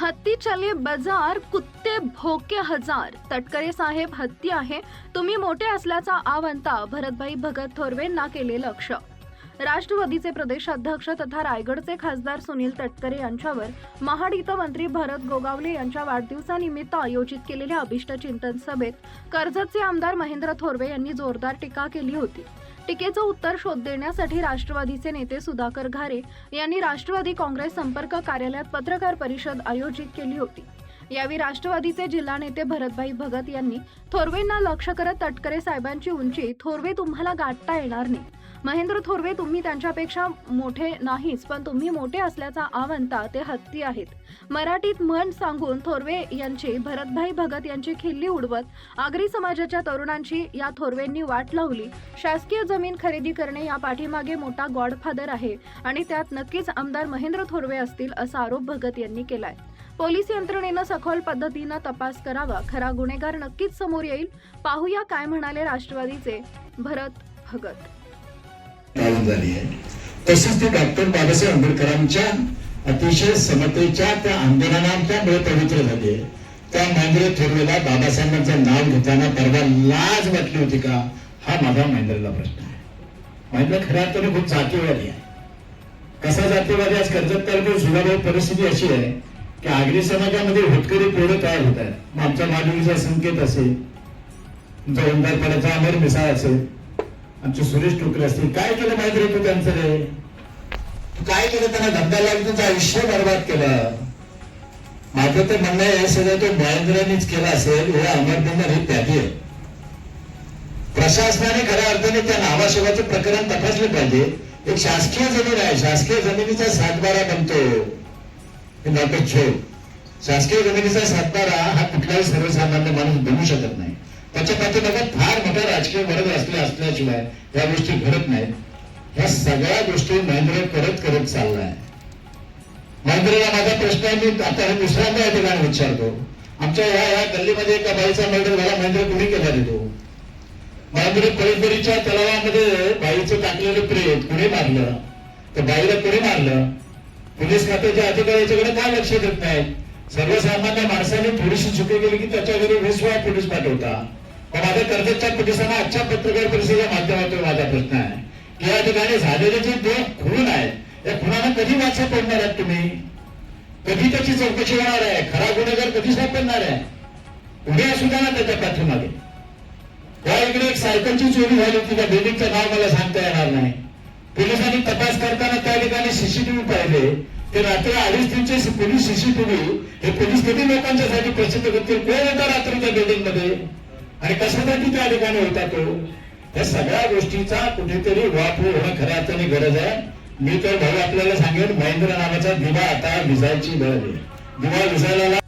हत्ती चले बाजार कुत्ते भोके हजार. तटकरे साहेब हत्ती आहे. तुम्ही मोठे असल्याचा आवंता भरतभाई भगत थोरवेंना केले लक्ष. राष्ट्रवादीचे प्रदेशाध्यक्ष तथा रायगडचे खासदार सुनील तटकरे यांच्यावर महाड इथं मंत्री भरत गोगावले यांच्या वाढदिवसानिमित्त आयोजित केलेल्या अभिष्ट चिंतन सभेत कर्जतचे आमदार महेंद्र थोरवे यांनी जोरदार टीका केली होती. टीकेचं उत्तर शोध देण्यासाठी राष्ट्रवादीचे नेते सुधाकर घारे यांनी राष्ट्रवादी काँग्रेस संपर्क कार्यालयात पत्रकार परिषद आयोजित केली होती. यावेळी राष्ट्रवादीचे जिल्हा नेते भरतभाई भगत यांनी थोरवेंना लक्ष करत तटकरे साहेबांची उंची थोरवे तुम्हाला गाठता येणार नाही. महेंद्र थोरवे तुम्ही त्यांच्यापेक्षा मोठे नाहीच पण तुम्ही मोठे असल्याचा आवंता ते हत्ती आहेत. मराठीत मन सांगून थोरवे यांची भरतभाई भगत यांची खिल्ली उडवत आगरी समाजाच्या तरुणांची या थोरवेंनी वाट लावली. शासकीय जमीन खरेदी करणे या पाठीमागे मोठा गॉडफादर आहे आणि त्यात नक्कीच आमदार महेंद्र थोरवे असतील असा आरोप भगत यांनी केलाय. पोलीस यंत्रणेनं सखोल पद्धतीनं तपास करावा. खरा गुन्हेगार नक्कीच समोर येईल. पाहूया काय म्हणाले राष्ट्रवादीचे भरत भगत. पालन झाली आहे. तसेच ते डॉक्टर बाबासाहेब आंबेडकरांच्या अतिशय समतेच्या त्या आंदोलनाच्यामुळे पवित्र झाली आहे. त्या महेंद्र थोरवेला बाबासाहेबांचं नाव घेताना परवा लाज वाटली होती का? हा माझा महेंद्रला प्रश्न आहे. महेंद्र खऱ्या अर्थाने खूप जातीवादी आहे. कसा जातीवादी? आज कर्जत तालुक्यात सुधारणारी परिस्थिती अशी आहे की आगरी समाजामध्ये होतकरी पोरं तयार होत आहेत. मग आमच्या संकेत असेल तुमचा उंदारपणाचा अमर मिसाळ असेल आमचे सुरेश टोकरे असतील. काय केलं माहिती रे तू त्यांचं रे? काय केलं त्यांना धंदा लागून आयुष्य बर्बाद केलं? माझं तर म्हणणं आहे सगळं तो महेंद्रांनीच केलं असेल हे अमरबंधन हे त्यागी आहे. प्रशासनाने खऱ्या अर्थाने त्या नावाशिवाचं प्रकरण तपासले पाहिजे. एक शासकीय जमीन आहे शासकीय जमिनीचा सातबारा बनतो. हे नाटक छो शासकीय जमिनीचा सातबारा हा कुठलाही सर्वसामान्य माणूस बनवू शकत नाही. त्याच्या पाठीमागात फार मोठा राजकीय वर्ग असल्या असल्याशिवाय या गोष्टी घडत नाहीत. ह्या सगळ्या गोष्टी महेंद्र करत करत चालला आहे महेंद्रला माझा प्रश्न आहे मी आता हे दुसऱ्यांदा या ठिकाणी विचारतो. आमच्या ह्या या गल्लीमध्ये एका बाईचा मर्डर झाला महेंद्र कुणी केला देतो महेंद्र परिसरीच्या तलावामध्ये बाईचं टाकलेलं प्रेत कुणी मारलं? तर बाईला कुणी मारलं? पोलीस खात्याच्या अधिकारी याच्याकडे काय लक्ष देत नाहीत? सर्वसामान्य माणसाने थोडीशी चुकी केली की त्याच्या घरी वीस वेळा पोलीस पाठवता. पण माझ्या कर्जतच्या पोलिसांना आजच्या पत्रकार परिषदेच्या माध्यमातून माझा प्रश्न आहे. की या ठिकाणी झालेले जे दोन खून आहेत या खुनाला कधी वाचा पडणार आहात तुम्ही? कधी त्याची चौकशी होणार आहे? खरा गुन्हेगार कधी सापडणार आहे? उभे असू द्या ना त्याच्या पाठीमागे. त्या इकडे एक सायकलची चोरी झाली होती त्या बिल्डिंगचं नाव मला सांगता येणार नाही. पोलिसांनी तपास करताना त्या ठिकाणी सीसीटीव्ही पाहिले. ते रात्री अडीच तीनचे पोलीस सीसीटीव्ही हे पोलीस कधी लोकांच्यासाठी प्रसिद्ध करतील? कोण होता रात्रीच्या बिल्डिंगमध्ये आणि कशासाठी त्या ठिकाणी होता तो? या सगळ्या गोष्टीचा कुठेतरी वापर होणं खऱ्या अर्थाने गरज आहे. मी तर भाऊ आपल्याला सांगेन महेंद्र नावाचा दिवा आता विजायची गरज आहे. दिवा विजायला